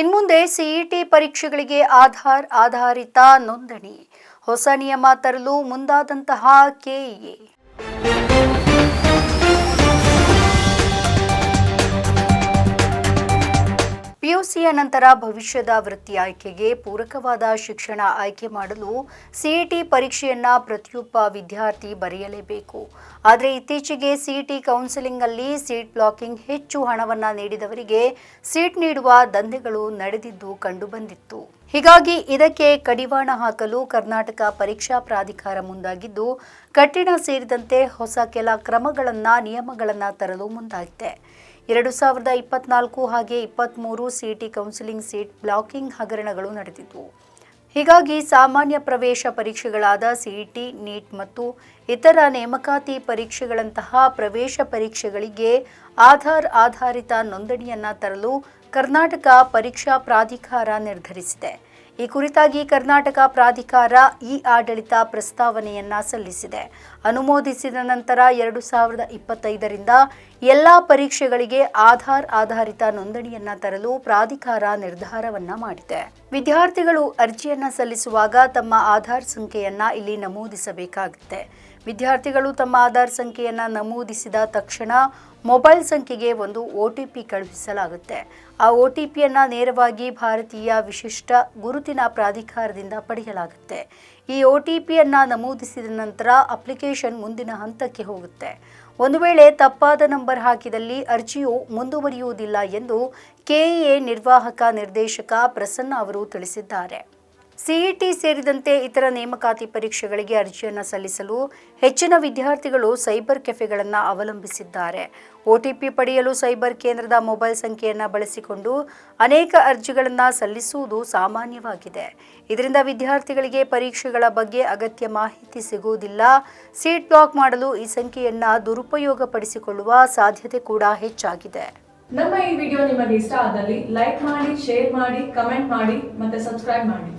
ಇನ್ಮುಂದೆ ಸಿಇಟಿ ಪರೀಕ್ಷೆಗಳಿಗೆ ಆಧಾರ್ ಆಧಾರಿತ ನೋಂದಣಿ. ಹೊಸ ನಿಯಮ ತರಲು ಮುಂದಾದಂತಹ ಕೆಇಎ. ಪಿಯುಸಿಯ ನಂತರ ಭವಿಷ್ಯದ ವೃತ್ತಿ ಆಯ್ಕೆಗೆ ಪೂರಕವಾದ ಶಿಕ್ಷಣ ಆಯ್ಕೆ ಮಾಡಲು ಸಿಇಟಿ ಪರೀಕ್ಷೆಯನ್ನ ಪ್ರತಿಯೊಬ್ಬ ವಿದ್ಯಾರ್ಥಿ ಬರೆಯಲೇಬೇಕು. ಆದರೆ ಇತ್ತೀಚೆಗೆ ಸಿಇಟಿ ಕೌನ್ಸಿಲಿಂಗ್ ಅಲ್ಲಿ ಸೀಟ್ ಬ್ಲಾಕಿಂಗ್ ಹೆಚ್ಚು ಹಣವನ್ನ ನೀಡಿದವರಿಗೆ ಸೀಟ್ ನೀಡುವ ದಂಧೆಗಳು ನಡೆದಿದ್ದು ಕಂಡುಬಂದಿತ್ತು. ಹೀಗಾಗಿ ಇದಕ್ಕೆ ಕಡಿವಾಣ ಹಾಕಲು ಕರ್ನಾಟಕ ಪರೀಕ್ಷಾ ಪ್ರಾಧಿಕಾರ ಮುಂದಾಗಿದ್ದು, ಕಠಿಣ ಸೇರಿದಂತೆ ಹೊಸ ಕೆಲ ಕ್ರಮಗಳನ್ನ ನಿಯಮಗಳನ್ನ ತರಲು ಮುಂದಾಗಿದೆ. ಎರಡು ಸಾವಿರದ ಇಪ್ಪತ್ನಾಲ್ಕು ಹಾಗೆ ಇಪ್ಪತ್ತ್ಮೂರು ಸಿಇಟಿ ಕೌನ್ಸಿಲಿಂಗ್ ಸೀಟ್ ಬ್ಲಾಕಿಂಗ್ ಹಗರಣಗಳು ನಡೆದಿದ್ವು. ಹೀಗಾಗಿ ಸಾಮಾನ್ಯ ಪ್ರವೇಶ ಪರೀಕ್ಷೆಗಳಾದ ಸಿಇಟಿ ನೀಟ್ ಮತ್ತು ಇತರ ನೇಮಕಾತಿ ಪರೀಕ್ಷೆಗಳಂತಹ ಪ್ರವೇಶ ಪರೀಕ್ಷೆಗಳಿಗೆ ಆಧಾರ್ ಆಧಾರಿತ ನೋಂದಣಿಯನ್ನು ತರಲು ಕರ್ನಾಟಕ ಪರೀಕ್ಷಾ ಪ್ರಾಧಿಕಾರ ನಿರ್ಧರಿಸಿದೆ. ಈ ಕುರಿತಾಗಿ ಕರ್ನಾಟಕ ಪ್ರಾಧಿಕಾರ ಇ ಆಡಳಿತ ಪ್ರಸ್ತಾವನೆಯನ್ನ ಸಲ್ಲಿಸಿದೆ. ಅನುಮೋದಿಸಿದ ನಂತರ ಎರಡು ಸಾವಿರದ ಇಪ್ಪತ್ತೈದರಿಂದ ಎಲ್ಲ ಪರೀಕ್ಷೆಗಳಿಗೆ ಆಧಾರ್ ಆಧಾರಿತ ನೋಂದಣಿಯನ್ನ ತರಲು ಪ್ರಾಧಿಕಾರ ನಿರ್ಧಾರವನ್ನ ಮಾಡಿದೆ. ವಿದ್ಯಾರ್ಥಿಗಳು ಅರ್ಜಿಯನ್ನ ಸಲ್ಲಿಸುವಾಗ ತಮ್ಮ ಆಧಾರ್ ಸಂಖ್ಯೆಯನ್ನ ಇಲ್ಲಿ ನಮೂದಿಸಬೇಕಾಗುತ್ತೆ. ವಿದ್ಯಾರ್ಥಿಗಳು ತಮ್ಮ ಆಧಾರ್ ಸಂಖ್ಯೆಯನ್ನು ನಮೂದಿಸಿದ ತಕ್ಷಣ ಮೊಬೈಲ್ ಸಂಖ್ಯೆಗೆ ಒಂದು ಒ ಟಿ ಪಿ ಕಳುಹಿಸಲಾಗುತ್ತೆ. ಆ ಒ ಟಿ ಪಿಯನ್ನು ನೇರವಾಗಿ ಭಾರತೀಯ ವಿಶಿಷ್ಟ ಗುರುತಿನ ಪ್ರಾಧಿಕಾರದಿಂದ ಪಡೆಯಲಾಗುತ್ತೆ. ಈ ಒ ಟಿ ಪಿಯನ್ನು ನಮೂದಿಸಿದ ನಂತರ ಅಪ್ಲಿಕೇಶನ್ ಮುಂದಿನ ಹಂತಕ್ಕೆ ಹೋಗುತ್ತೆ. ಒಂದು ವೇಳೆ ತಪ್ಪಾದ ನಂಬರ್ ಹಾಕಿದಲ್ಲಿ ಅರ್ಜಿಯು ಮುಂದುವರಿಯುವುದಿಲ್ಲ ಎಂದು ಕೆಇಎ ನಿರ್ವಾಹಕ ನಿರ್ದೇಶಕ ಪ್ರಸನ್ನ ಅವರು ತಿಳಿಸಿದ್ದಾರೆ. ಸಿಇಟಿ ಸೇರಿದಂತೆ ಇತರ ನೇಮಕಾತಿ ಪರೀಕ್ಷೆಗಳಿಗೆ ಅರ್ಜಿಯನ್ನು ಸಲ್ಲಿಸಲು ಹೆಚ್ಚಿನ ವಿದ್ಯಾರ್ಥಿಗಳು ಸೈಬರ್ ಕೆಫೆಗಳನ್ನು ಅವಲಂಬಿಸಿದ್ದಾರೆ. ಒಟಿಪಿ ಪಡೆಯಲು ಸೈಬರ್ ಕೇಂದ್ರದ ಮೊಬೈಲ್ ಸಂಖ್ಯೆಯನ್ನು ಬಳಸಿಕೊಂಡು ಅನೇಕ ಅರ್ಜಿಗಳನ್ನು ಸಲ್ಲಿಸುವುದು ಸಾಮಾನ್ಯವಾಗಿದೆ. ಇದರಿಂದ ವಿದ್ಯಾರ್ಥಿಗಳಿಗೆ ಪರೀಕ್ಷೆಗಳ ಬಗ್ಗೆ ಅಗತ್ಯ ಮಾಹಿತಿ ಸಿಗುವುದಿಲ್ಲ. ಸೀಟ್ ಬ್ಲಾಕ್ ಮಾಡಲು ಈ ಸಂಖ್ಯೆಯನ್ನು ದುರುಪಯೋಗಪಡಿಸಿಕೊಳ್ಳುವ ಸಾಧ್ಯತೆ ಕೂಡ ಹೆಚ್ಚಾಗಿದೆ. ನಮ್ಮ ಈ ವಿಡಿಯೋ ನಿಮಗೆ ಇಷ್ಟ ಆದಲ್ಲಿ ಲೈಕ್ ಮಾಡಿ, ಶೇರ್ ಮಾಡಿ, ಕಮೆಂಟ್ ಮಾಡಿ ಮತ್ತೆ ಸಬ್ಸ್ಕ್ರೈಬ್ ಮಾಡಿ.